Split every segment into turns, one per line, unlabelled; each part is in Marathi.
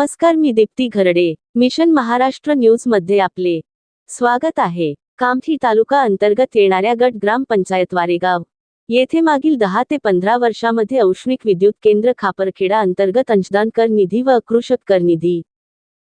नमस्कार मी दीप्ती घरडे मिशन महाराष्ट्र न्यूजमध्ये आपले स्वागत आहे. कामठी तालुका अंतर्गत येणाऱ्या गट ग्रामपंचायत वारेगाव येथे मागील दहा ते पंधरा वर्षामध्ये औष्णिक विद्युत केंद्र खापरखेडा अंतर्गत अंशदान कर निधी व अकृषक कर निधी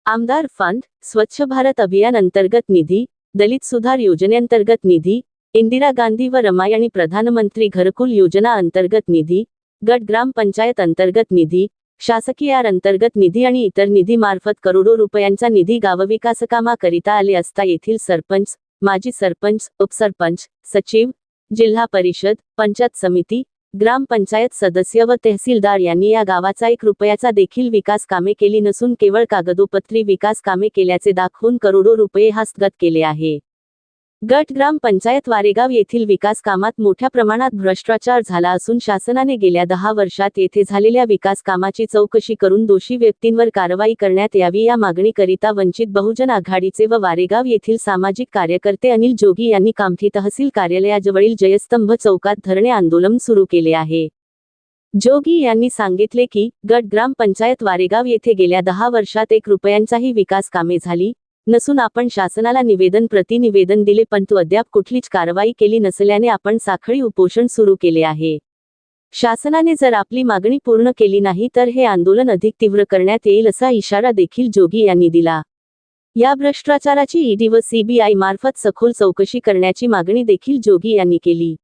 आमदार फंड स्वच्छ भारत अभियान अंतर्गत निधी दलित सुधार योजनेअंतर्गत निधी इंदिरा गांधी व रमायणी प्रधानमंत्री घरकुल योजना अंतर्गत निधी गट ग्रामपंचायत अंतर्गत निधी शासकीयांतर्गत अंतर्गत निधी आणि इतर निधीमार्फत करोडो रुपयांचा निधी गावविकासकामाकरिता आले असता येथील सरपंच माजी सरपंच उपसरपंच सचिव जिल्हा परिषद पंचायत समिती ग्रामपंचायत सदस्य व तहसीलदार यांनी या गावाचा एक रुपयाचा देखील विकास कामे केली नसून केवळ कागदोपत्री विकास कामे केल्याचे दाखवून करोडो रुपये हस्तगत केले आहे. गटग्राम पंचायत वारेगाव येथील विकास कामात मोठ्या प्रमाणात भ्रष्टाचार झाला असून शासनाने गेल्या दहा वर्षात येथे झालेल्या विकास कामाची चौकशी करून दोषी व्यक्तींवर कारवाई करण्यात यावी या मागणीकरिता वंचित बहुजन आघाडीचे व वारेगाव येथील सामाजिक कार्यकर्ते अनिल जोगी यांनी कामठी तहसील कार्यालयाजवळील जयस्तंभ चौकात धरणे आंदोलन सुरू केले आहे. जोगी यांनी सांगितले की गटग्राम पंचायत वारेगाव येथे गेल्या दहा वर्षात एक रुपयांचाही विकास कामे झाली नसून आपण शासनाला निवेदन प्रतिनिवेदन दिले परंतु अद्याप कुठलीच कारवाई केली नसल्याने आपण साखळी उपोषण सुरू केले आहे. शासनाने जर आपली मागणी पूर्ण केली नाही तर हे आंदोलन अधिक तीव्र करण्यात येईल असा इशारा देखील जोगी यांनी दिला. या भ्रष्टाचाराची ईडी व सीबीआय मार्फत सखोल चौकशी करण्याची मागणी देखील जोगी यांनी केली.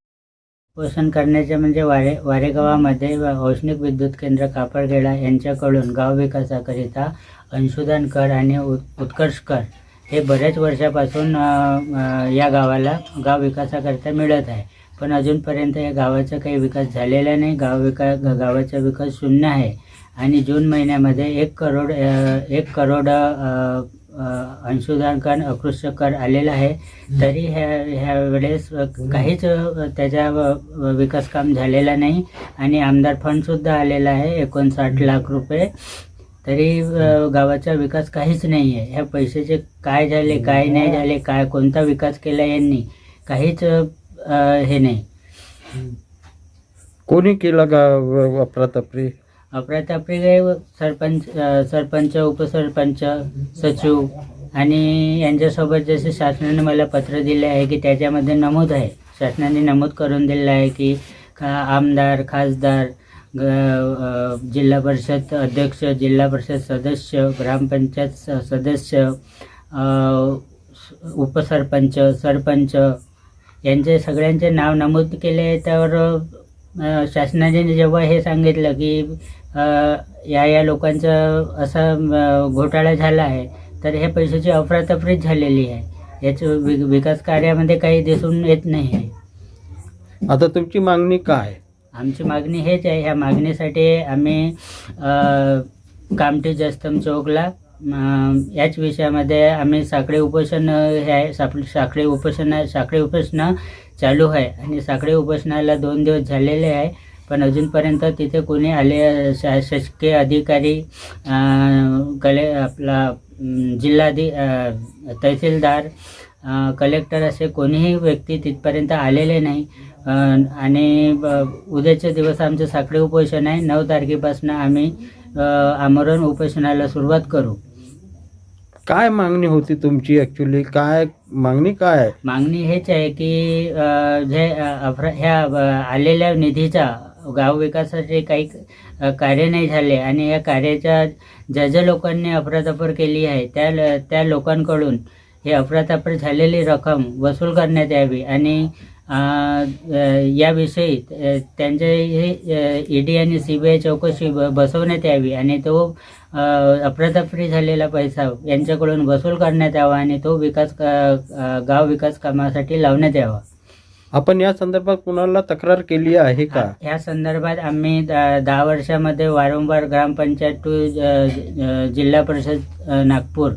पोषण करण्याचे म्हणजे वारे वारेगावामध्ये व औष्णिक विद्युत केंद्र कापडखेडा यांच्याकडून गाव विकासाकरिता अंशुदान कर आणि उत- उत्कर्ष कर हे बऱ्याच वर्षापासून या गावाला गाव विकासाकरिता मिळत आहे. पण अजूनपर्यंत या गावाचा काही विकास झालेला नाही. गाव विका गावाचा विकास शून्य आहे. आणि जून महिन्यामध्ये एक करोड एक करोड अ, अ, अंशुदान कर अकृष्य कर आलेला आहे. तरी ह्या ह्या वेळेस काहीच अ, त्याचा व- व- विकास काम झालेला नाही. आणि आमदार फंडसुद्धा आलेला आहे एकोणसाठ लाख रुपये. तरी गावाचा विकास काहीच नाही आहे. ह्या पैशाचे काय झाले काय नाही झाले काय कोणता विकास केला यांनी? काहीच हे नाही.
कोणी केला का व- अफरातफरी
अप्रतापरी सरपंच सरपंच उपसरपंच सचिव आणि यांच्यासोबत जसे शासनाने मला पत्र दिले आहे की त्याच्यामध्ये नमूद आहे. शासनाने नमूद करून दिलेलं आहे की खा आमदार खासदार ग जिल्हा परिषद अध्यक्ष जिल्हा परिषद सदस्य ग्रामपंचायत स- सदस्य उपसरपंच सरपंच यांचे सगळ्यांचे नाव नमूद केले आहे. त्यावर शासनाने जेव्हा हे सांगितलं की या या लोकांचं असा घोटाळा झाला आहे तर ह्या पैशाची अफरातफरीच झालेली आहे. याचं वि विकास कार्यामध्ये काही दिसून येत नाही आहे.
आता तुमची मागणी काय?
आमची मागणी हेच आहे. ह्या मागणीसाठी आम्ही कामठी जस्तम चौकला याच विषयामध्ये आम्ही साखळी उपोषण हे आहे साप साखळी उपोषण साखळी उपोषणं चालू आहे आणि साखळी उपोषणाला दोन दिवस झालेले आहे पण अजूनपर्यंत तिथे कोणी आले शा शासकीय अधिकारी कले आपला जिल्हाधि तहसीलदार कलेक्टर असे कोणीही व्यक्ती तिथपर्यंत आलेले नाही. आणि ब- उद्याचे दिवस आमचं साखळी उपोषण आहे. नऊ तारखेपासून आम्ही आमरण उपोषणाला सुरुवात करू.
काय मागणी होती तुमची ऍक्च्युली काय मागणी काय आहे?
मागणी हेच आहे की अ, जे अ, अफरा ह्या अ, आलेल्या निधीचा गाव विकासाचे काही अ, कार्य नाही झाले आणि या कार्याच्या ज्या ज्या लोकांनी अफरातफर केली आहे त्या ल- त्या लोकांकडून हे अफरातफर झालेली रक्कम वसूल करण्यात यावी आणि याविषयी त्यांचे हे ईडी आणि सी बी आय चौकशी ब- बसवण्यात यावी आणि तो अफरातफरी झालेला पैसा यांच्याकडून वसूल करण्यात यावा आणि तो विकास गाव विकास कामासाठी लावण्यात यावा.
आपण या संदर्भात कुणाला तक्रार केली आहे का?
या संदर्भात आम्ही दहा वर्षामध्ये वारंवार ग्रामपंचायत टू जिल्हा परिषद नागपूर.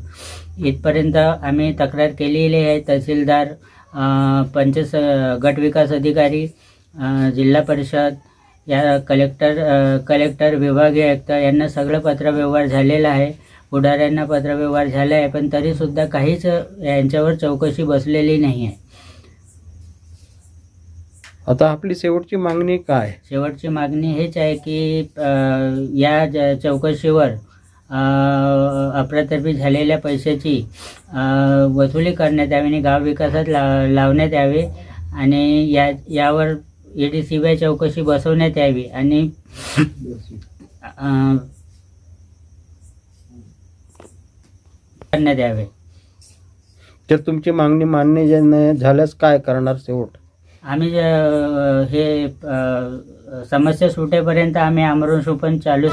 इथपर्यंत आम्ही तक्रार केलेली आहे तहसीलदार पंच गट विकास अधिकारी जिल्हा परिषद या कलेक्टर कलेक्टर विभागीय आयुक्त यांना सगळं पत्रव्यवहार झालेला आहे. पुढाऱ्यांना पत्रव्यवहार झाला आहे पण तरीसुद्धा काहीच यांच्यावर चौकशी बसलेली नाही आहे.
आता आपली शेवटची मागणी काय?
शेवटची मागणी हेच आहे की या चौकशीवर अप्रतर्फी झालेल्या पैशाची वसुली करण्यात यावी आणि गाव विकासात ला लावण्यात यावे आणि या यावर ई डी सी बी चौकशी बसवण्यात यावी आणि करण्यात यावे.
तर तुमची मागणी मान्य जे नाही झाल्यास काय करणार शेवट?
आम्ही ज- हे अ, समस्या सुटेपर्यंत आम्ही आमरण शोपन चालू